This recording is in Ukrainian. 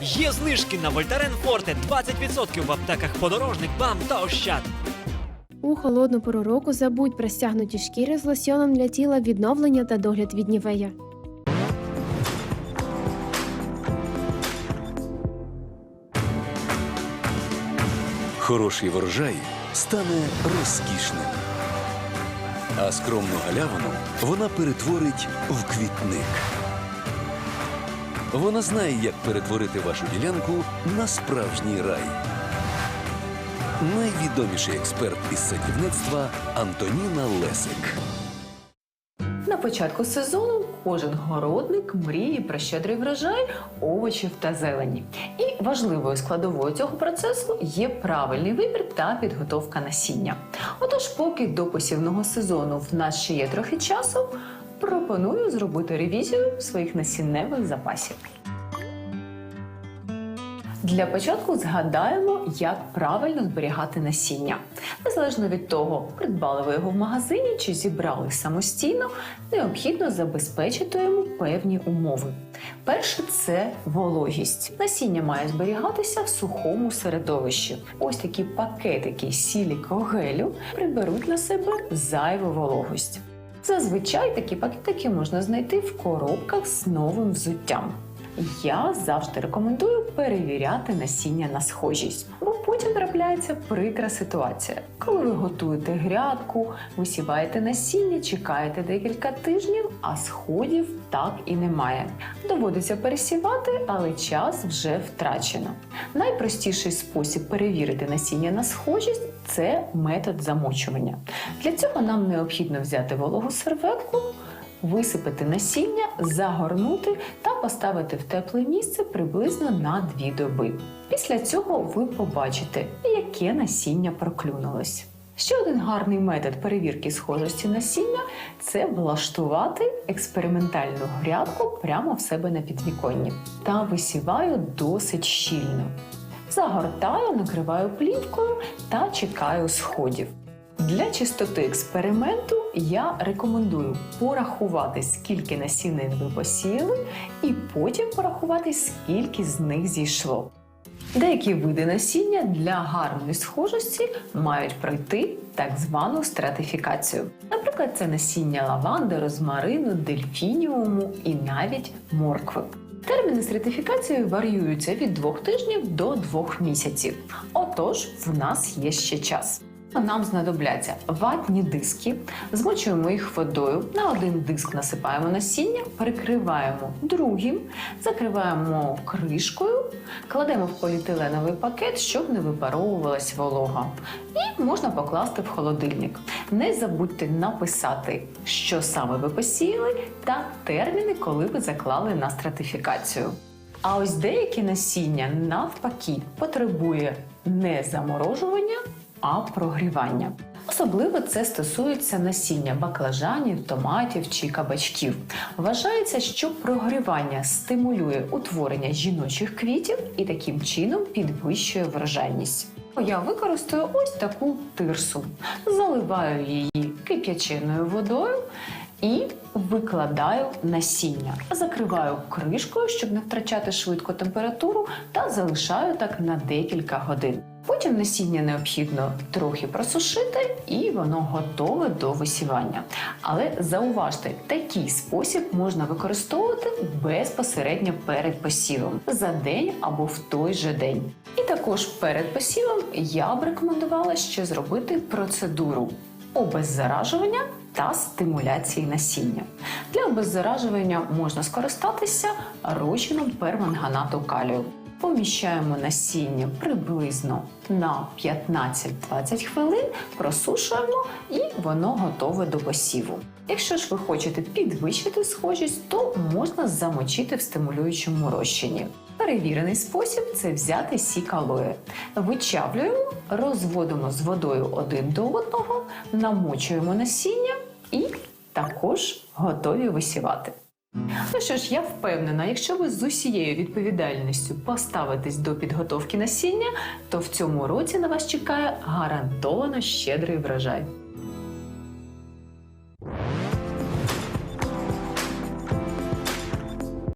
Є знижки на Вольтарен Форте 20% в аптеках подорожник, БАМ та Ощад. У холодну пору року забудь про стягнуті шкіри з лосьоном для тіла відновлення та догляд від нівея. Хороший врожай стане розкішним, а скромну галявину вона перетворить в квітник. Вона знає, як перетворити вашу ділянку на справжній рай. Найвідоміший експерт із садівництва Антоніна Лесик. На початку сезону кожен городник мріє про щедрий врожай овочів та зелені. І важливою складовою цього процесу є правильний вибір та підготовка насіння. Отож, поки до посівного сезону в нас ще є трохи часу, пропоную зробити ревізію своїх насінневих запасів. Для початку згадаємо, як правильно зберігати насіння. Незалежно від того, придбали ви його в магазині чи зібрали самостійно, необхідно забезпечити йому певні умови. Перше це вологість. Насіння має зберігатися в сухому середовищі. Ось такі пакетики сілікого гелю приберуть на себе зайву вологость. Зазвичай такі пакетики можна знайти в коробках з новим взуттям. Я завжди рекомендую перевіряти насіння на схожість, бо потім трапляється прикра ситуація. Коли ви готуєте грядку, висіваєте насіння, чекаєте декілька тижнів, а сходів так і немає. Доводиться пересівати, але час вже втрачено. Найпростіший спосіб перевірити насіння на схожість це метод замочування. Для цього нам необхідно взяти вологу серветку висипати насіння, загорнути та поставити в тепле місце приблизно на 2 доби. Після цього ви побачите, яке насіння проклюнулось. Ще один гарний метод перевірки схожості насіння це влаштувати експериментальну грядку прямо в себе на підвіконні та висіваю досить щільно. Загортаю, накриваю плівкою та чекаю сходів. Для чистоти експерименту я рекомендую порахувати, скільки насінин ви посіяли, і потім порахувати, скільки з них зійшло. Деякі види насіння для гарної схожості мають пройти так звану стратифікацію. Наприклад, це насіння лаванди, розмарину, дельфініуму і навіть моркви. Терміни стратифікації варіюються від двох тижнів до двох місяців. Отож, в нас є ще час. Нам знадобляться ватні диски, змочуємо їх водою. На один диск насипаємо насіння, перекриваємо другим, закриваємо кришкою, кладемо в поліетиленовий пакет, щоб не випаровувалась волога. І можна покласти в холодильник. Не забудьте написати, що саме ви посіяли, та терміни, коли ви заклали на стратифікацію. А ось деякі насіння навпаки потребує не заморожування, а прогрівання. Особливо це стосується насіння баклажанів, томатів чи кабачків. Вважається, що прогрівання стимулює утворення жіночих квітів і таким чином підвищує врожайність. Я використаю ось таку тирсу, заливаю її кип'яченою водою і викладаю насіння. Закриваю кришкою, щоб не втрачати швидко температуру, та залишаю так на декілька годин. Потім насіння необхідно трохи просушити, і воно готове до висівання. Але зауважте, такий спосіб можна використовувати безпосередньо перед посівом за день або в той же день. І також перед посівом я б рекомендувала ще зробити процедуру обеззаражування та стимуляції насіння. Для обеззаражування можна скористатися розчином перманганату калію. Поміщаємо насіння приблизно на 15-20 хвилин, просушуємо і воно готове до посіву. Якщо ж ви хочете підвищити схожість, то можна замочити в стимулюючому розчині. Перевірений спосіб це взяти сік алоє. Вичавлюємо, розводимо з водою один до одного, намочуємо насіння також готові висівати. Ну що ж, я впевнена, якщо ви з усією відповідальністю поставитесь до підготовки насіння, то в цьому році на вас чекає гарантовано щедрий врожай.